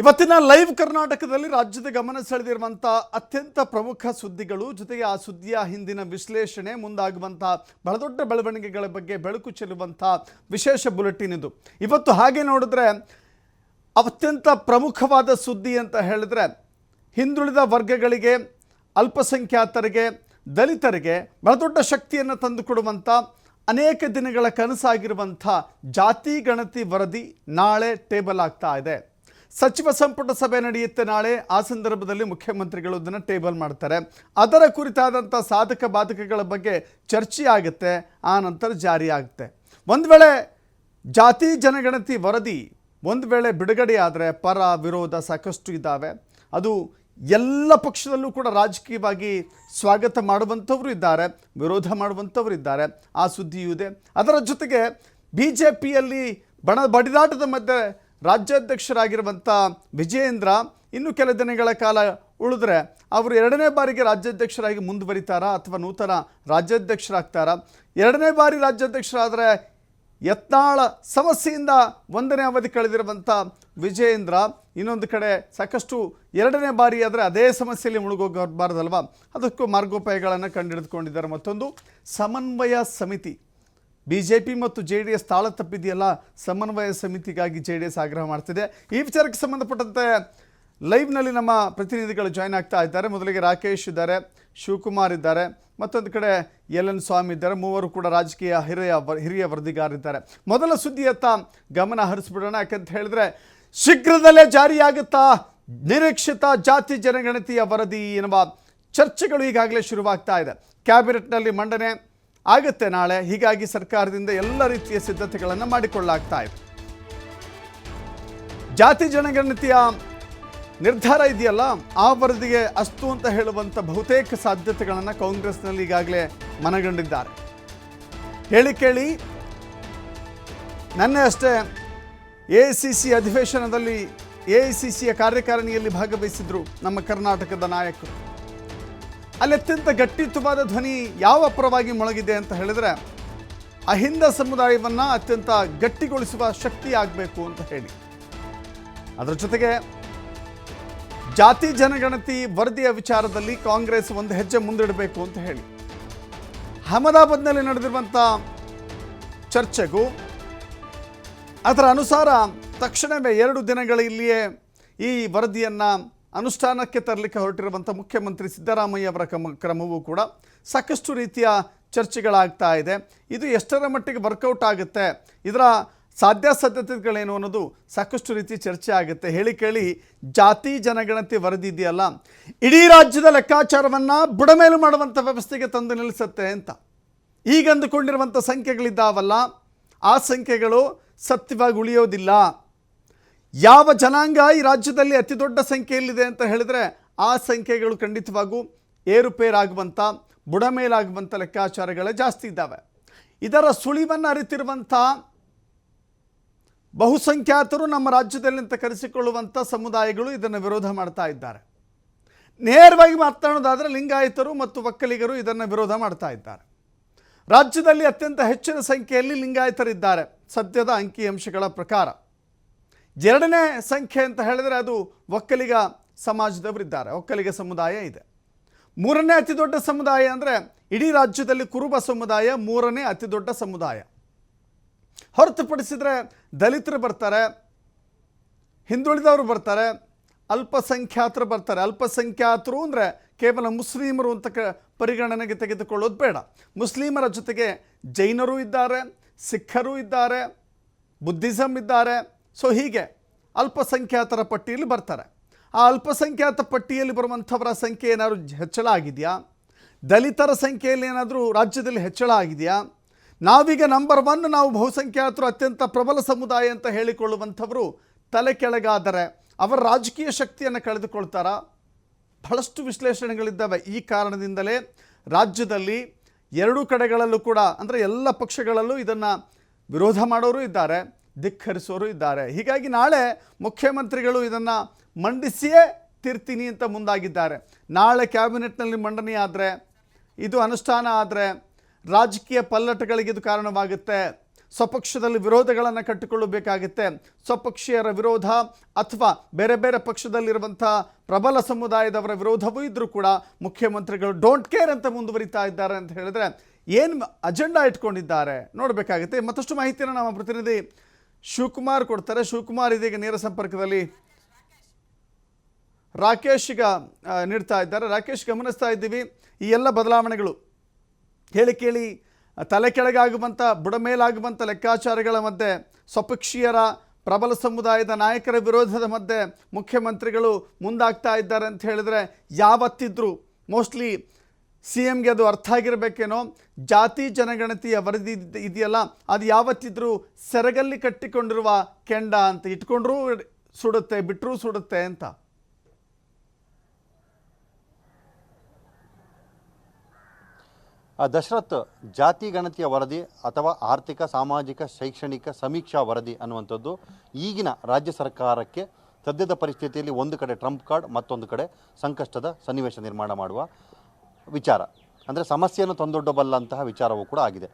ಇವತ್ತಿನ ಲೈವ್ ಕರ್ನಾಟಕದಲ್ಲಿ ರಾಜ್ಯದ ಗಮನ ಸೆಳೆದಿರುವಂಥ ಅತ್ಯಂತ ಪ್ರಮುಖ ಸುದ್ದಿಗಳು, ಜೊತೆಗೆ ಆ ಸುದ್ದಿಯ ಹಿಂದಿನ ವಿಶ್ಲೇಷಣೆ ಮುಂದಾಗುವಂಥ ಬಹಳ ದೊಡ್ಡ ಬೆಳವಣಿಗೆಗಳ ಬಗ್ಗೆ ಬೆಳಕು ಚೆಲ್ಲುವಂಥ ವಿಶೇಷ ಬುಲೆಟಿನ್ ಇದು. ಇವತ್ತು ಹಾಗೆ ನೋಡಿದ್ರೆ ಅತ್ಯಂತ ಪ್ರಮುಖವಾದ ಸುದ್ದಿ ಅಂತ ಹೇಳಿದ್ರೆ, ಹಿಂದುಳಿದ ವರ್ಗಗಳಿಗೆ, ಅಲ್ಪಸಂಖ್ಯಾತರಿಗೆ, ದಲಿತರಿಗೆ ಬಹಳ ದೊಡ್ಡ ಶಕ್ತಿಯನ್ನು ತಂದುಕೊಡುವಂಥ ಅನೇಕ ದಿನಗಳ ಕನಸಾಗಿರುವಂಥ ಜಾತಿ ಗಣತಿ ವರದಿ ನಾಳೆ ಟೇಬಲ್ ಆಗ್ತಾ ಇದೆ. ಸಚಿವ ಸಂಪುಟ ಸಭೆ ನಡೆಯುತ್ತೆ ನಾಳೆ. ಆ ಸಂದರ್ಭದಲ್ಲಿ ಮುಖ್ಯಮಂತ್ರಿಗಳು ಇದನ್ನು ಟೇಬಲ್ ಮಾಡ್ತಾರೆ. ಅದರ ಕುರಿತಾದಂಥ ಸಾಧಕ ಬಾಧಕಗಳ ಬಗ್ಗೆ ಚರ್ಚೆ ಆಗುತ್ತೆ. ಆ ನಂತರ ಜಾರಿ ಆಗುತ್ತೆ. ಒಂದು ವೇಳೆ ಜಾತಿ ಜನಗಣತಿ ವರದಿ, ಒಂದು ವೇಳೆ ಬಿಡುಗಡೆಯಾದರೆ ಪರ, ವಿರೋಧ ಸಾಕಷ್ಟು ಇದ್ದಾವೆ. ಅದು ಎಲ್ಲ ಪಕ್ಷದಲ್ಲೂ ಕೂಡ ರಾಜಕೀಯವಾಗಿ ಸ್ವಾಗತ ಮಾಡುವಂಥವರು ಇದ್ದಾರೆ, ವಿರೋಧ ಮಾಡುವಂಥವರು ಇದ್ದಾರೆ. ಆ ಸುದ್ದಿಯೂ ಇದೆ. ಅದರ ಜೊತೆಗೆ ಬಿ ಜೆ ಪಿಯಲ್ಲಿ ಬಣ ಬಡಿದಾಟದ ಮಧ್ಯೆ ರಾಜ್ಯಾಧ್ಯಕ್ಷರಾಗಿರುವಂಥ ವಿಜಯೇಂದ್ರ ಇನ್ನು ಕೆಲ ದಿನಗಳ ಕಾಲ ಉಳಿದ್ರೆ ಅವರು ಎರಡನೇ ಬಾರಿಗೆ ರಾಜ್ಯಾಧ್ಯಕ್ಷರಾಗಿ ಮುಂದುವರಿತಾರಾ ಅಥವಾ ನೂತನ ರಾಜ್ಯಾಧ್ಯಕ್ಷರಾಗ್ತಾರಾ? ಎರಡನೇ ಬಾರಿ ರಾಜ್ಯಾಧ್ಯಕ್ಷರಾದರೆ ಯತ್ನಾಳ ಸಮಸ್ಯೆಯಿಂದ ಒಂದನೇ ಅವಧಿ ಕಳೆದಿರುವಂಥ ವಿಜಯೇಂದ್ರ ಇನ್ನೊಂದು ಕಡೆ ಸಾಕಷ್ಟು ಎರಡನೇ ಬಾರಿ ಆದರೆ ಅದೇ ಸಮಸ್ಯೆಯಲ್ಲಿ ಮುಳುಗೋಗಬಾರ್ದಲ್ವ? ಅದಕ್ಕೂ ಮಾರ್ಗೋಪಾಯಗಳನ್ನು ಕಂಡುಹಿಡಿದುಕೊಂಡಿದ್ದಾರೆ ಮತ್ತೊಂದು ಸಮನ್ವಯ ಸಮಿತಿ. ಬಿ ಜೆ ಪಿ ಮತ್ತು ಜೆ ಡಿ ಎಸ್ ತಾಳ ತಪ್ಪಿದೆಯಲ್ಲ ಸಮನ್ವಯ ಸಮಿತಿಗಾಗಿ ಜೆ ಡಿ ಎಸ್ ಆಗ್ರಹ ಮಾಡ್ತಿದೆ. ಈ ವಿಚಾರಕ್ಕೆ ಸಂಬಂಧಪಟ್ಟಂತೆ ಲೈವ್ನಲ್ಲಿ ನಮ್ಮ ಪ್ರತಿನಿಧಿಗಳು ಜಾಯ್ನ್ ಆಗ್ತಾ ಇದ್ದಾರೆ. ಮೊದಲಿಗೆ ರಾಕೇಶ್ ಇದ್ದಾರೆ, ಶಿವಕುಮಾರ್ ಇದ್ದಾರೆ, ಮತ್ತೊಂದು ಕಡೆ ಎಲ್ ಎನ್ ಸ್ವಾಮಿ ಇದ್ದಾರೆ. ಮೂವರು ಕೂಡ ರಾಜಕೀಯ ಹಿರಿಯ ಹಿರಿಯ ವರದಿಗಾರಿದ್ದಾರೆ ಮೊದಲ ಸುದ್ದಿಯತ್ತ ಗಮನ ಹರಿಸ್ಬಿಡೋಣ. ಯಾಕಂತ ಹೇಳಿದ್ರೆ, ಶೀಘ್ರದಲ್ಲೇ ಜಾರಿಯಾಗುತ್ತಾ ನಿರೀಕ್ಷಿತ ಜಾತಿ ಜನಗಣತಿಯ ವರದಿ ಎನ್ನುವ ಚರ್ಚೆಗಳು ಈಗಾಗಲೇ ಶುರುವಾಗ್ತಾ ಇದೆ. ಕ್ಯಾಬಿನೆಟ್ನಲ್ಲಿ ಮಂಡನೆ ಆಗುತ್ತೆ ನಾಳೆ. ಹೀಗಾಗಿ ಸರ್ಕಾರದಿಂದ ಎಲ್ಲ ರೀತಿಯ ಸಿದ್ಧತೆಗಳನ್ನು ಮಾಡಿಕೊಳ್ಳಲಾಗ್ತಾ ಇದೆ. ಜಾತಿ ಜನಗಣತಿಯ ನಿರ್ಧಾರ ಇದೆಯಲ್ಲ? ಆ ವರದಿಗೆ ಅಸ್ತು ಅಂತ ಹೇಳುವಂಥ ಬಹುತೇಕ ಸಾಧ್ಯತೆಗಳನ್ನು ಕಾಂಗ್ರೆಸ್ನಲ್ಲಿ ಈಗಾಗಲೇ ಮನಗಂಡಿದ್ದಾರೆ. ಹೇಳಿ ಕೇಳಿ. ನನ್ನೆ ಅಷ್ಟೇ ಎ ಸಿ ಸಿ ಅಧಿವೇಶನದಲ್ಲಿ ಎ ಐ ಸಿ ಸಿಯ ಕಾರ್ಯಕಾರಿಣಿಯಲ್ಲಿ ಭಾಗವಹಿಸಿದ್ರು ನಮ್ಮ ಕರ್ನಾಟಕದ ನಾಯಕರು. ಅಲ್ಲಿ ಅತ್ಯಂತ ಗಟ್ಟಿತ್ವವಾದ ಧ್ವನಿ ಯಾವ ಪರವಾಗಿ ಮೊಳಗಿದೆ ಅಂತ ಹೇಳಿದ್ರೆ, ಅಹಿಂದ ಸಮುದಾಯವನ್ನು ಅತ್ಯಂತ ಗಟ್ಟಿಗೊಳಿಸುವ ಶಕ್ತಿ ಆಗಬೇಕು ಅಂತ ಹೇಳಿ. ಅದರ ಜೊತೆಗೆ, ಜಾತಿ ಜನಗಣತಿ ವರದಿಯ ವಿಚಾರದಲ್ಲಿ ಕಾಂಗ್ರೆಸ್ ಒಂದು ಹೆಜ್ಜೆ ಮುಂದಿಡಬೇಕು ಅಂತ ಹೇಳಿ. ಅಹಮದಾಬಾದ್ನಲ್ಲಿ ನಡೆದಿರುವಂಥ ಚರ್ಚೆಗೂ, ಅದರ ಅನುಸಾರ ತಕ್ಷಣವೇ ಎರಡು ದಿನಗಳ ಇಲ್ಲಿಯೇ ಈ ವರದಿಯನ್ನು ಅನುಷ್ಠಾನಕ್ಕೆ ತರಲಿಕ್ಕೆ ಹೊರಟಿರುವಂಥ ಮುಖ್ಯಮಂತ್ರಿ ಸಿದ್ದರಾಮಯ್ಯ ಅವರ ಕ್ರಮ, ಕ್ರಮವೂ ಕೂಡ ಸಾಕಷ್ಟು ರೀತಿಯ ಚರ್ಚೆಗಳಾಗ್ತಾ ಇದೆ. ಇದು ಎಷ್ಟರ ಮಟ್ಟಿಗೆ ವರ್ಕೌಟ್ ಆಗುತ್ತೆ, ಇದರ ಸಾಧ್ಯಾಸಾಧ್ಯತೆಗಳೇನು ಅನ್ನೋದು ಸಾಕಷ್ಟು ರೀತಿ ಚರ್ಚೆ ಆಗುತ್ತೆ. ಹೇಳಿ ಕೇಳಿ, ಜಾತಿ ಜನಗಣತಿ ವರದಿ ಇದೆಯಲ್ಲ ಇಡೀ ರಾಜ್ಯದ ಲೆಕ್ಕಾಚಾರವನ್ನು ಬುಡಮೇಲು ಮಾಡುವಂಥ ವ್ಯವಸ್ಥೆಗೆ ತಂದು ನಿಲ್ಲಿಸುತ್ತೆ ಅಂತ. ಈಗಂದುಕೊಂಡಿರುವಂಥ ಸಂಖ್ಯೆಗಳಿದ್ದಾವಲ್ಲ, ಆ ಸಂಖ್ಯೆಗಳು ಸತ್ಯವಾಗಿ ಉಳಿಯೋದಿಲ್ಲ. ಯಾವ ಜನಾಂಗ ಈ ರಾಜ್ಯದಲ್ಲಿ ಅತಿ ದೊಡ್ಡ ಸಂಖ್ಯೆಯಲ್ಲಿದೆ ಅಂತ ಹೇಳಿದ್ರೆ ಆ ಸಂಖ್ಯೆಗಳು ಖಂಡಿತವಾಗೂ ಏರುಪೇರಾಗುವಂಥ ಬುಡಮೇಲಾಗುವಂಥ ಲೆಕ್ಕಾಚಾರಗಳೇ ಜಾಸ್ತಿ ಇದ್ದಾವೆ. ಇದರ ಸುಳಿವನ್ನು ಅರಿತಿರುವಂಥ ಬಹುಸಂಖ್ಯಾತರು ನಮ್ಮ ರಾಜ್ಯದಲ್ಲಿ ಅಂತ ಕರೆಸಿಕೊಳ್ಳುವಂಥ ಸಮುದಾಯಗಳು ಇದನ್ನು ವಿರೋಧ ಮಾಡ್ತಾ ಇದ್ದಾರೆ. ನೇರವಾಗಿ ಮಾತನಾಡೋದಾದರೆ ಲಿಂಗಾಯತರು ಮತ್ತು ಒಕ್ಕಲಿಗರು ಇದನ್ನು ವಿರೋಧ ಮಾಡ್ತಾ ಇದ್ದಾರೆ. ರಾಜ್ಯದಲ್ಲಿ ಅತ್ಯಂತ ಹೆಚ್ಚಿನ ಸಂಖ್ಯೆಯಲ್ಲಿ ಲಿಂಗಾಯತರಿದ್ದಾರೆ. ಸದ್ಯದ ಅಂಕಿಅಂಶಗಳ ಪ್ರಕಾರ. ಎರಡನೇ ಸಂಖ್ಯೆ ಅಂತ ಹೇಳಿದರೆ ಅದು ಒಕ್ಕಲಿಗ ಸಮಾಜದವರಿದ್ದಾರೆ. ಒಕ್ಕಲಿಗ ಸಮುದಾಯ ಇದೆ. ಮೂರನೇ ಅತಿ ದೊಡ್ಡ ಸಮುದಾಯ ಅಂದರೆ ಇಡೀ ರಾಜ್ಯದಲ್ಲಿ ಕುರುಬ ಸಮುದಾಯ ಮೂರನೇ ಅತಿ ದೊಡ್ಡ ಸಮುದಾಯ. ಹೊರತುಪಡಿಸಿದರೆ ದಲಿತರು ಬರ್ತಾರೆ, ಹಿಂದುಳಿದವರು ಬರ್ತಾರೆ, ಅಲ್ಪಸಂಖ್ಯಾತರು ಬರ್ತಾರೆ. ಅಲ್ಪಸಂಖ್ಯಾತರು ಅಂದರೆ ಕೇವಲ ಮುಸ್ಲಿಮರು ಅಂತ ಪರಿಗಣನೆಗೆ ತೆಗೆದುಕೊಳ್ಳೋದು ಬೇಡ. ಮುಸ್ಲಿಮರ ಜೊತೆಗೆ ಜೈನರು ಇದ್ದಾರೆ, ಸಿಖ್ಖರು ಇದ್ದಾರೆ ಬುದ್ಧಿಸಮ್ ಇದ್ದಾರೆ ಸೊ ಹೀಗೆ ಅಲ್ಪಸಂಖ್ಯಾತರ ಪಟ್ಟಿಯಲ್ಲಿ ಬರ್ತಾರೆ. ಆ ಅಲ್ಪಸಂಖ್ಯಾತ ಪಟ್ಟಿಯಲ್ಲಿ ಬರುವಂಥವರ ಸಂಖ್ಯೆ ಏನಾದರೂ ಹೆಚ್ಚಳ ಆಗಿದೆಯಾ? ದಲಿತರ ಸಂಖ್ಯೆಯಲ್ಲಿ ಏನಾದರೂ ರಾಜ್ಯದಲ್ಲಿ ಹೆಚ್ಚಳ ಆಗಿದೆಯಾ? ನಾವೀಗ ನಂಬರ್ ಒನ್ ನಾವು ಬಹುಸಂಖ್ಯಾತರು, ಅತ್ಯಂತ ಪ್ರಬಲ ಸಮುದಾಯ ಅಂತ ಹೇಳಿಕೊಳ್ಳುವಂಥವರು ತಲೆ ಕೆಳಗಾದರೆ ಅವರ ರಾಜಕೀಯ ಶಕ್ತಿಯನ್ನು ಕಳೆದುಕೊಳ್ತಾರ? ಬಹಳಷ್ಟು ವಿಶ್ಲೇಷಣೆಗಳಿದ್ದಾವೆ. ಈ ಕಾರಣದಿಂದಲೇ ರಾಜ್ಯದಲ್ಲಿ ಎರಡೂ ಕಡೆಗಳಲ್ಲೂ ಕೂಡ, ಅಂದರೆ ಎಲ್ಲ ಪಕ್ಷಗಳಲ್ಲೂ ಇದನ್ನು ವಿರೋಧ ಮಾಡೋರು ಇದ್ದಾರೆ. ಧಿಕ್ಕರಿಸೋರು ಇದ್ದಾರೆ. ಹೀಗಾಗಿ ನಾಳೆ ಮುಖ್ಯಮಂತ್ರಿಗಳು ಇದನ್ನು ಮಂಡಿಸಿಯೇ ತಿರ್ತೀನಿ ಅಂತ ಮುಂದಾಗಿದ್ದಾರೆ. ನಾಳೆ ಕ್ಯಾಬಿನೆಟ್ನಲ್ಲಿ ಮಂಡನೆ ಆದರೆ, ಇದು ಅನುಷ್ಠಾನ ಆದರೆ, ರಾಜಕೀಯ ಪಲ್ಲಟಗಳಿಗೆ ಇದು ಕಾರಣವಾಗುತ್ತೆ. ಸ್ವಪಕ್ಷದಲ್ಲಿ ವಿರೋಧಗಳನ್ನು ಕಟ್ಟಿಕೊಳ್ಳಬೇಕಾಗುತ್ತೆ. ಸ್ವಪಕ್ಷೀಯರ ವಿರೋಧ ಅಥವಾ ಬೇರೆ ಬೇರೆ ಪಕ್ಷದಲ್ಲಿರುವಂಥ ಪ್ರಬಲ ಸಮುದಾಯದವರ ವಿರೋಧವೂ ಇದ್ದರೂ ಕೂಡ ಮುಖ್ಯಮಂತ್ರಿಗಳು ಡೋಂಟ್ ಕೇರ್ ಅಂತ ಮುಂದುವರಿತಾ ಇದ್ದಾರೆ ಅಂತ ಹೇಳಿದ್ರೆ, ಏನು ಅಜೆಂಡಾ ಇಟ್ಕೊಂಡಿದ್ದಾರೆ ನೋಡಬೇಕಾಗುತ್ತೆ. ಮತ್ತಷ್ಟು ಮಾಹಿತಿಯನ್ನು ನಮ್ಮ ಪ್ರತಿನಿಧಿ ಶಿವಕುಮಾರ್ ಕೊಡ್ತಾರೆ. ಶಿವಕುಮಾರ್ ಇದೀಗ ನೇರ ಸಂಪರ್ಕದಲ್ಲಿ ರಾಕೇಶ್ ಈಗ ಆ, ನೀಡ್ತಾ ಇದ್ದಾರೆ. ರಾಕೇಶ್ ಗಮನಿಸ್ತಾ ಇದ್ದೀವಿ. ಈ ಎಲ್ಲ ಬದಲಾವಣೆಗಳು ಹೇಳಿ ಕೇಳಿ ತಲೆ ಕೆಳಗಾಗುವಂಥ ಬುಡಮೇಲಾಗುವಂಥ ಲೆಕ್ಕಾಚಾರಗಳ ಮಧ್ಯೆ ಸ್ವಪಕ್ಷೀಯರ ಪ್ರಬಲ ಸಮುದಾಯದ ನಾಯಕರ ವಿರೋಧದ ಮಧ್ಯೆ ಮುಖ್ಯಮಂತ್ರಿಗಳು ಮುಂದಾಗ್ತಾ ಇದ್ದಾರೆ ಅಂತ ಹೇಳಿದ್ರೆ ಯಾವತ್ತಿದ್ರೂ ಮೋಸ್ಟ್ಲಿ ಸಿ ಎಮ್ಗೆ ಅದು ಅರ್ಥ ಆಗಿರಬೇಕೇನೋ? ಜಾತಿ ಜನಗಣತಿಯ ವರದಿ ಇದ್- ಇದೆಯಲ್ಲ, ಅದು ಯಾವತ್ತಿದ್ರೂ ಸೆರಗಲ್ಲಿ ಕಟ್ಟಿಕೊಂಡಿರುವ ಕೆಂಡ ಅಂತ ಇಟ್ಕೊಂಡ್ರೂ ಸುಡುತ್ತೆ ಬಿಟ್ಟರೂ ಸುಡುತ್ತೆ ಅಂತ. ದಶರಥ್ ಜಾತಿ ಗಣತಿಯ ವರದಿ ಅಥವಾ ಆರ್ಥಿಕ, ಸಾಮಾಜಿಕ, ಶೈಕ್ಷಣಿಕ ಸಮೀಕ್ಷಾ ವರದಿ ಅನ್ನುವಂಥದ್ದು ಈಗಿನ ರಾಜ್ಯ ಸರ್ಕಾರಕ್ಕೆ ಸದ್ಯದ ಪರಿಸ್ಥಿತಿಯಲ್ಲಿ ಒಂದು ಕಡೆ ಟ್ರಂಪ್ ಕಾರ್ಡ್, ಮತ್ತೊಂದು ಕಡೆ ಸಂಕಷ್ಟದ ಸನ್ನಿವೇಶ ನಿರ್ಮಾಣ ಮಾಡುವ ವಿಚಾರ. ಅಂದರೆ ಸಮಸ್ಯೆಯನ್ನು ತಂದೊಡ್ಡಬಲ್ಲಂತಹ ವಿಚಾರವೂ ಕೂಡ ಆಗಿದೆ.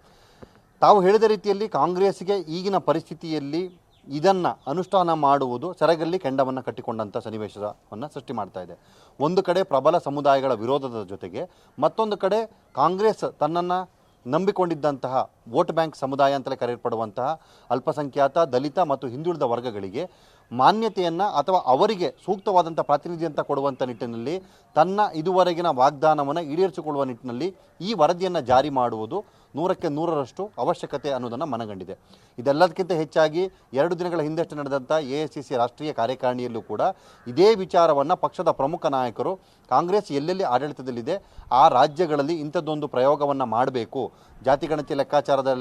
ತಾವು ಹೇಳಿದ ರೀತಿಯಲ್ಲಿ ಕಾಂಗ್ರೆಸ್ಗೆ ಈಗಿನ ಪರಿಸ್ಥಿತಿಯಲ್ಲಿ ಇದನ್ನು ಅನುಷ್ಠಾನ ಮಾಡುವುದು ಸೆರಗಲ್ಲಿ ಕೆಂಡವನ್ನು ಕಟ್ಟಿಕೊಂಡಂಥ ಸನ್ನಿವೇಶವನ್ನು ಸೃಷ್ಟಿ ಮಾಡ್ತಾ ಇದೆ. ಒಂದು ಕಡೆ ಪ್ರಬಲ ಸಮುದಾಯಗಳ ವಿರೋಧದ ಜೊತೆಗೆ ಮತ್ತೊಂದು ಕಡೆ ಕಾಂಗ್ರೆಸ್ ತನ್ನನ್ನು ನಂಬಿಕೊಂಡಿದ್ದಂತಹ ವೋಟ್ ಬ್ಯಾಂಕ್ ಸಮುದಾಯ ಅಂತಲೇ ಕರೆಯಲ್ಪಡುವಂತಹ ಅಲ್ಪಸಂಖ್ಯಾತ, ದಲಿತ ಮತ್ತು ಹಿಂದುಳಿದ ವರ್ಗಗಳಿಗೆ ಮಾನ್ಯತೆಯನ್ನು ಅಥವಾ ಅವರಿಗೆ ಸೂಕ್ತವಾದಂಥ ಪ್ರಾತಿನಿಧ್ಯ ಅಂತ ಕೊಡುವಂಥ ನಿಟ್ಟಿನಲ್ಲಿ ತನ್ನ ಇದುವರೆಗಿನ ವಾಗ್ದಾನವನ್ನು ಈಡೇರಿಸಿಕೊಳ್ಳುವ ನಿಟ್ಟಿನಲ್ಲಿ ಈ ವರದಿಯನ್ನು ಜಾರಿ ಮಾಡುವುದು ನೂರಕ್ಕೆ ನೂರರಷ್ಟು ಅವಶ್ಯಕತೆ ಅನ್ನೋದನ್ನು ಮನಗಂಡಿದೆ. ಇದೆಲ್ಲದಕ್ಕಿಂತ ಹೆಚ್ಚಾಗಿ ಎರಡು ದಿನಗಳ ಹಿಂದಷ್ಟು ನಡೆದಂಥ ಎ ರಾಷ್ಟ್ರೀಯ ಕಾರ್ಯಕಾರಿಣಿಯಲ್ಲೂ ಕೂಡ ಇದೇ ವಿಚಾರವನ್ನು ಪಕ್ಷದ ಪ್ರಮುಖ ನಾಯಕರು ಕಾಂಗ್ರೆಸ್ ಎಲ್ಲೆಲ್ಲಿ ಆಡಳಿತದಲ್ಲಿದೆ ಆ ರಾಜ್ಯಗಳಲ್ಲಿ ಇಂಥದ್ದೊಂದು ಪ್ರಯೋಗವನ್ನು ಮಾಡಬೇಕು. ಜಾತಿಗಣತಿ ಲೆಕ್ಕಾಚಾರದ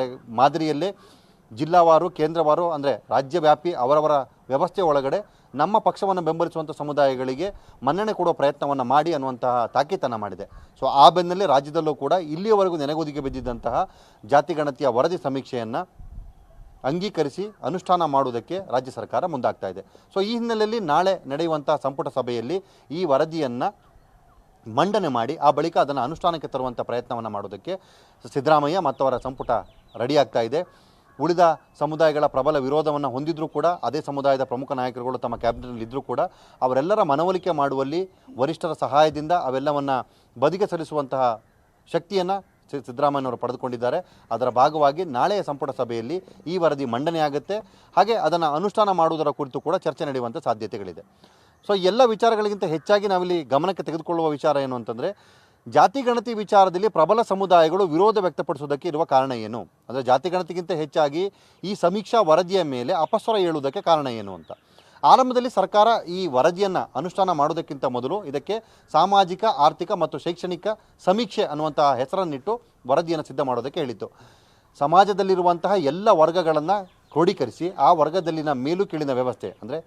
ಮಾದರಿಯಲ್ಲೇ ಜಿಲ್ಲಾವಾರು, ಕೇಂದ್ರವಾರು ಅಂದರೆ ರಾಜ್ಯವ್ಯಾಪಿ ಅವರವರ ವ್ಯವಸ್ಥೆ ಒಳಗಡೆ ನಮ್ಮ ಪಕ್ಷವನ್ನು ಬೆಂಬಲಿಸುವಂಥ ಸಮುದಾಯಗಳಿಗೆ ಮನ್ನಣೆ ಕೊಡುವ ಪ್ರಯತ್ನವನ್ನು ಮಾಡಿ ಅನ್ನುವಂತಹ ತಾಕೀತನ್ನು ಮಾಡಿದೆ. ಸೊ ಆ ಬೆನ್ನಲ್ಲೇ ರಾಜ್ಯದಲ್ಲೂ ಕೂಡ ಇಲ್ಲಿಯವರೆಗೂ ನೆನೆಗುದಿಗೆ ಬಿದ್ದಿದ್ದಂತಹ ಜಾತಿಗಣತಿಯ ವರದಿ ಸಮೀಕ್ಷೆಯನ್ನು ಅಂಗೀಕರಿಸಿ ಅನುಷ್ಠಾನ ಮಾಡುವುದಕ್ಕೆ ರಾಜ್ಯ ಸರ್ಕಾರ ಮುಂದಾಗ್ತಾ ಇದೆ. ಸೊ ಈ ಹಿನ್ನೆಲೆಯಲ್ಲಿ ನಾಳೆ ನಡೆಯುವಂಥ ಸಂಪುಟ ಸಭೆಯಲ್ಲಿ ಈ ವರದಿಯನ್ನು ಮಂಡನೆ ಮಾಡಿ ಆ ಬಳಿಕ ಅದನ್ನು ಅನುಷ್ಠಾನಕ್ಕೆ ತರುವಂಥ ಪ್ರಯತ್ನವನ್ನು ಮಾಡೋದಕ್ಕೆ ಸಿದ್ದರಾಮಯ್ಯ ಮತ್ತವರ ಸಂಪುಟ ರೆಡಿಯಾಗ್ತಾ ಇದೆ. ಉಳಿದ ಸಮುದಾಯಗಳ ಪ್ರಬಲ ವಿರೋಧವನ್ನು ಹೊಂದಿದ್ರೂ ಕೂಡ, ಅದೇ ಸಮುದಾಯದ ಪ್ರಮುಖ ನಾಯಕರುಗಳು ತಮ್ಮ ಕ್ಯಾಬಿನೆಟ್ನಲ್ಲಿ ಕೂಡ, ಅವರೆಲ್ಲರ ಮನವೊಲಿಕೆ ಮಾಡುವಲ್ಲಿ ವರಿಷ್ಠರ ಸಹಾಯದಿಂದ ಅವೆಲ್ಲವನ್ನು ಬದಿಗೆ ಸಲ್ಲಿಸುವಂತಹ ಶಕ್ತಿಯನ್ನು ಸಿದ್ದರಾಮಯ್ಯನವರು ಪಡೆದುಕೊಂಡಿದ್ದಾರೆ. ಅದರ ಭಾಗವಾಗಿ ನಾಳೆಯ ಸಂಪುಟ ಸಭೆಯಲ್ಲಿ ಈ ವರದಿ ಮಂಡನೆಯಾಗುತ್ತೆ ಹಾಗೆ ಅದನ್ನು ಅನುಷ್ಠಾನ ಮಾಡುವುದರ ಕುರಿತು ಕೂಡ ಚರ್ಚೆ ನಡೆಯುವಂಥ ಸಾಧ್ಯತೆಗಳಿದೆ. ಸೊ ಎಲ್ಲ ವಿಚಾರಗಳಿಗಿಂತ ಹೆಚ್ಚಾಗಿ ನಾವಿಲ್ಲಿ ಗಮನಕ್ಕೆ ತೆಗೆದುಕೊಳ್ಳುವ ವಿಚಾರ ಏನು ಅಂತಂದರೆ ಜಾತಿ ಗಣತಿ ವಿಚಾರದಲ್ಲಿ ಪ್ರಬಲ ಸಮುದಾಯಗಳು ವಿರೋಧ ವ್ಯಕ್ತಪಡಿಸುವುದಕ್ಕೆ ಇರುವ ಕಾರಣ ಏನು? ಅಂದರೆ ಜಾತಿ ಗಣತಿಗಿಂತ ಹೆಚ್ಚಾಗಿ ಈ ಸಮೀಕ್ಷಾ ವರದಿಯ ಮೇಲೆ ಅಪಸ್ವರ ಹೇಳುವುದಕ್ಕೆ ಕಾರಣ ಏನು ಅಂತ. ಆರಂಭದಲ್ಲಿ ಸರ್ಕಾರ ಈ ವರದಿಯನ್ನು ಅನುಷ್ಠಾನ ಮಾಡೋದಕ್ಕಿಂತ ಮೊದಲು ಇದಕ್ಕೆ ಸಾಮಾಜಿಕ, ಆರ್ಥಿಕ ಮತ್ತು ಶೈಕ್ಷಣಿಕ ಸಮೀಕ್ಷೆ ಅನ್ನುವಂತಹ ಹೆಸರನ್ನಿಟ್ಟು ವರದಿಯನ್ನು ಸಿದ್ಧ ಮಾಡೋದಕ್ಕೆ ಹೇಳಿತ್ತು. ಸಮಾಜದಲ್ಲಿರುವಂತಹ ಎಲ್ಲ ವರ್ಗಗಳನ್ನು ಕ್ರೋಢೀಕರಿಸಿ ಆ ವರ್ಗದಲ್ಲಿನ ಮೇಲು ಕೀಳಿನ ವ್ಯವಸ್ಥೆ ಅಂದರೆ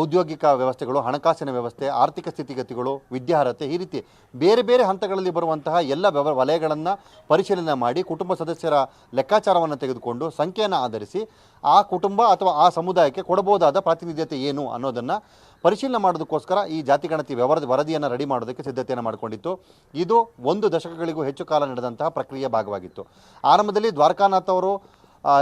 ಔದ್ಯೋಗಿಕ ವ್ಯವಸ್ಥೆಗಳು, ಹಣಕಾಸಿನ ವ್ಯವಸ್ಥೆ, ಆರ್ಥಿಕ ಸ್ಥಿತಿಗತಿಗಳು ವಿದ್ಯಾರ್ಹತೆ ಈ ರೀತಿ ಬೇರೆ ಬೇರೆ ಹಂತಗಳಲ್ಲಿ ಬರುವಂತಹ ಎಲ್ಲ ವ್ಯವ ವಲಯಗಳನ್ನು ಪರಿಶೀಲನೆ ಮಾಡಿ ಕುಟುಂಬ ಸದಸ್ಯರ ಲೆಕ್ಕಾಚಾರವನ್ನು ತೆಗೆದುಕೊಂಡು ಸಂಖ್ಯೆಯನ್ನು ಆಧರಿಸಿ ಆ ಕುಟುಂಬ ಅಥವಾ ಆ ಸಮುದಾಯಕ್ಕೆ ಕೊಡಬಹುದಾದ ಪ್ರಾತಿನಿಧ್ಯತೆ ಏನು ಅನ್ನೋದನ್ನು ಪರಿಶೀಲನೆ ಮಾಡೋದಕ್ಕೋಸ್ಕರ ಈ ಜಾತಿ ಗಣತಿ ವರದಿಯನ್ನು ರೆಡಿ ಮಾಡೋದಕ್ಕೆ ಸಿದ್ಧತೆಯನ್ನು ಮಾಡಿಕೊಂಡಿತ್ತು. ಇದು ಒಂದು ದಶಕಗಳಿಗೂ ಹೆಚ್ಚು ಕಾಲ ನಡೆದಂತಹ ಪ್ರಕ್ರಿಯೆಯ ಭಾಗವಾಗಿತ್ತು. ಆರಂಭದಲ್ಲಿ ದ್ವಾರಕಾನಾಥ್ ಅವರು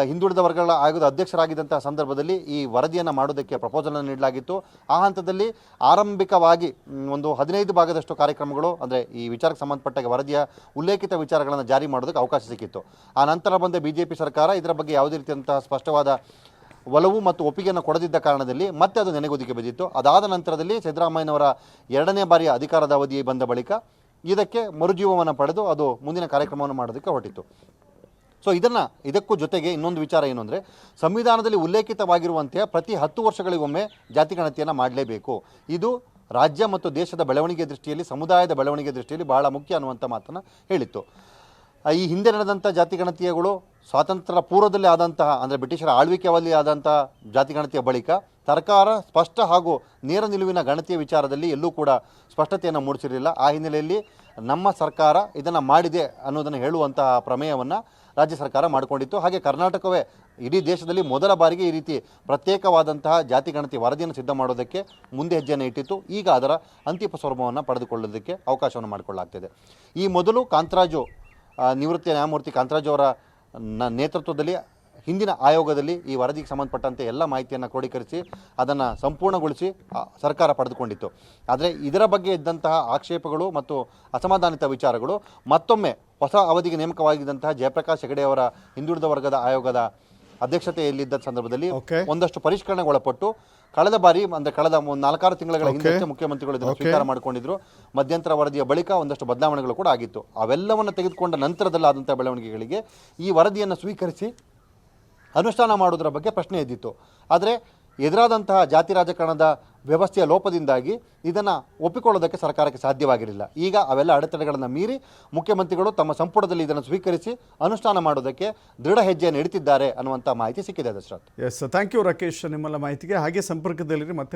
ಹಿಂದುಳಿದ ವರ್ಗಗಳ ಆಯೋಗದ ಅಧ್ಯಕ್ಷರಾಗಿದ್ದಂತಹ ಸಂದರ್ಭದಲ್ಲಿ ಈ ವರದಿಯನ್ನು ಮಾಡೋದಕ್ಕೆ ಪ್ರಪೋಸಲನ್ನು ನೀಡಲಾಗಿತ್ತು. ಆ ಹಂತದಲ್ಲಿ ಆರಂಭಿಕವಾಗಿ ಒಂದು ಹದಿನೈದು ಭಾಗದಷ್ಟು ಕಾರ್ಯಕ್ರಮಗಳು, ಅಂದರೆ ಈ ವಿಚಾರಕ್ಕೆ ಸಂಬಂಧಪಟ್ಟ ವರದಿಯ ಉಲ್ಲೇಖಿತ ವಿಚಾರಗಳನ್ನು ಜಾರಿ ಮಾಡೋದಕ್ಕೆ ಅವಕಾಶ ಸಿಕ್ಕಿತ್ತು. ಆ ನಂತರ ಬಂದ ಬಿ ಜೆ ಪಿ ಸರ್ಕಾರ ಇದರ ಬಗ್ಗೆ ಯಾವುದೇ ರೀತಿಯಂತಹ ಸ್ಪಷ್ಟವಾದ ಒಲವು ಮತ್ತು ಒಪ್ಪಿಗೆಯನ್ನು ಕೊಡದಿದ್ದ ಕಾರಣದಲ್ಲಿ ಮತ್ತೆ ಅದು ನೆನೆಗುದಿಗೆ ಬಿದ್ದಿತ್ತು. ಅದಾದ ನಂತರದಲ್ಲಿ ಸಿದ್ದರಾಮಯ್ಯನವರ ಎರಡನೇ ಬಾರಿಯ ಅಧಿಕಾರದ ಅವಧಿ ಬಂದ ಬಳಿಕ ಇದಕ್ಕೆ ಮರುಜೀವವನ್ನು ಪಡೆದು ಅದು ಮುಂದಿನ ಕಾರ್ಯಕ್ರಮವನ್ನು ಮಾಡೋದಕ್ಕೆ ಹೊರಟಿತ್ತು. ಸೊ ಇದನ್ನು ಇದಕ್ಕೂ ಜೊತೆಗೆ ಇನ್ನೊಂದು ವಿಚಾರ ಏನು ಅಂದರೆ, ಸಂವಿಧಾನದಲ್ಲಿ ಉಲ್ಲೇಖಿತವಾಗಿರುವಂತೆ ಪ್ರತಿ ಹತ್ತು ವರ್ಷಗಳಿಗೊಮ್ಮೆ ಜಾತಿ ಗಣತಿಯನ್ನು ಮಾಡಲೇಬೇಕು. ಇದು ರಾಜ್ಯ ಮತ್ತು ದೇಶದ ಬೆಳವಣಿಗೆ ದೃಷ್ಟಿಯಲ್ಲಿ, ಸಮುದಾಯದ ಬೆಳವಣಿಗೆ ದೃಷ್ಟಿಯಲ್ಲಿ ಬಹಳ ಮುಖ್ಯ ಅನ್ನುವಂಥ ಮಾತನ್ನು ಹೇಳಿತ್ತು. ಈ ಹಿಂದೆ ನಡೆದಂಥ ಜಾತಿ ಗಣತಿಯಗಳು ಸ್ವಾತಂತ್ರ್ಯ ಪೂರ್ವದಲ್ಲಿ ಆದಂತಹ, ಅಂದರೆ ಬ್ರಿಟಿಷರ ಆಳ್ವಿಕೆಯಲ್ಲಿ ಆದಂಥ ಜಾತಿ ಗಣತಿಯ ಬಳಿಕ ಸರ್ಕಾರ ಸ್ಪಷ್ಟ ಹಾಗೂ ನೇರ ನಿಲುವಿನ ಗಣತಿಯ ವಿಚಾರದಲ್ಲಿ ಎಲ್ಲೂ ಕೂಡ ಸ್ಪಷ್ಟತೆಯನ್ನು ಮೂಡಿಸಿರಲಿಲ್ಲ. ಆ ಹಿನ್ನೆಲೆಯಲ್ಲಿ ನಮ್ಮ ಸರ್ಕಾರ ಇದನ್ನು ಮಾಡಿದೆ ಅನ್ನೋದನ್ನು ಹೇಳುವಂತಹ ಪ್ರಮೇಯವನ್ನು ರಾಜ್ಯ ಸರ್ಕಾರ ಮಾಡಿಕೊಂಡಿತ್ತು. ಹಾಗೆ ಕರ್ನಾಟಕವೇ ಇಡೀ ದೇಶದಲ್ಲಿ ಮೊದಲ ಬಾರಿಗೆ ಈ ರೀತಿ ಪ್ರತ್ಯೇಕವಾದಂತಹ ಜಾತಿ ಗಣತಿ ವರದಿಯನ್ನು ಸಿದ್ಧ ಮಾಡೋದಕ್ಕೆ ಮುಂದೆ ಹೆಜ್ಜೆಯನ್ನು ಇಟ್ಟಿತ್ತು. ಈಗ ಅದರ ಅಂತಿಮ ಸ್ವರೂಪವನ್ನು ಪಡೆದುಕೊಳ್ಳೋದಕ್ಕೆ ಅವಕಾಶವನ್ನು ಮಾಡಿಕೊಳ್ಳಲಾಗ್ತಿದೆ. ಈ ಮೊದಲು ಕಾಂತರಾಜು ನಿವೃತ್ತ ನ್ಯಾಯಮೂರ್ತಿ ಕಾಂತರಾಜು ಅವರ ನೇತೃತ್ವದಲ್ಲಿ ಹಿಂದಿನ ಆಯೋಗದಲ್ಲಿ ಈ ವರದಿಗೆ ಸಂಬಂಧಪಟ್ಟಂತೆ ಎಲ್ಲ ಮಾಹಿತಿಯನ್ನು ಕ್ರೋಢೀಕರಿಸಿ ಅದನ್ನು ಸಂಪೂರ್ಣಗೊಳಿಸಿ ಸರ್ಕಾರ ಪಡೆದುಕೊಂಡಿತ್ತು. ಆದರೆ ಇದರ ಬಗ್ಗೆ ಇದ್ದಂತಹ ಆಕ್ಷೇಪಗಳು ಮತ್ತು ಅಸಮಾಧಾನಿತ ವಿಚಾರಗಳು ಮತ್ತೊಮ್ಮೆ ಹೊಸ ಅವಧಿಗೆ ನೇಮಕವಾಗಿದ್ದಂತಹ ಜಯಪ್ರಕಾಶ್ ಹೆಗಡೆಯವರ ಹಿಂದುಳಿದ ವರ್ಗದ ಆಯೋಗದ ಅಧ್ಯಕ್ಷತೆಯಲ್ಲಿದ್ದ ಸಂದರ್ಭದಲ್ಲಿ ಒಂದಷ್ಟು ಪರಿಷ್ಕರಣೆಗೆ ಒಳಪಟ್ಟು ಕಳೆದ ಬಾರಿ ಅಂದರೆ ಕಳೆದ ಒಂದು ನಾಲ್ಕಾರು ತಿಂಗಳ ಹಿಂದೆ ಮುಖ್ಯಮಂತ್ರಿಗಳು ಇದನ್ನು. ಸ್ವೀಕಾರ ಮಾಡಿಕೊಂಡಿದ್ರು. ಮಧ್ಯಂತರ ವರದಿಯ ಬಳಿಕ ಒಂದಷ್ಟು ಬದಲಾವಣೆಗಳು ಕೂಡ ಆಗಿತ್ತು. ಅವೆಲ್ಲವನ್ನು ತೆಗೆದುಕೊಂಡ ನಂತರದಲ್ಲಾದಂಥ ಬೆಳವಣಿಗೆಗಳಿಗೆ ಈ ವರದಿಯನ್ನು ಸ್ವೀಕರಿಸಿ ಅನುಷ್ಠಾನ ಮಾಡೋದ್ರ ಬಗ್ಗೆ ಪ್ರಶ್ನೆ ಎದ್ದಿತ್ತು. ಆದರೆ ಎದುರಾದಂತಹ ಜಾತಿ ರಾಜಕಾರಣದ ವ್ಯವಸ್ಥೆಯ ಲೋಪದಿಂದಾಗಿ ಇದನ್ನು ಒಪ್ಪಿಕೊಳ್ಳೋದಕ್ಕೆ ಸರ್ಕಾರಕ್ಕೆ ಸಾಧ್ಯವಾಗಿರಲಿಲ್ಲ. ಈಗ ಅವೆಲ್ಲ ಅಡೆತಡೆಗಳನ್ನು ಮೀರಿ ಮುಖ್ಯಮಂತ್ರಿಗಳು ತಮ್ಮ ಸಂಪುಟದಲ್ಲಿ ಇದನ್ನು ಸ್ವೀಕರಿಸಿ ಅನುಷ್ಠಾನ ಮಾಡೋದಕ್ಕೆ ದೃಢ ಹೆಜ್ಜೆಯನ್ನು ಇಡ್ತಿದ್ದಾರೆ ಅನ್ನುವಂಥ ಮಾಹಿತಿ ಸಿಕ್ಕಿದೆ Dasharath yes thank you Rakesh ನಿಮ್ಮೆಲ್ಲ ಮಾಹಿತಿಗೆ. ಹಾಗೆ ಸಂಪರ್ಕದಲ್ಲಿ ಮತ್ತೆ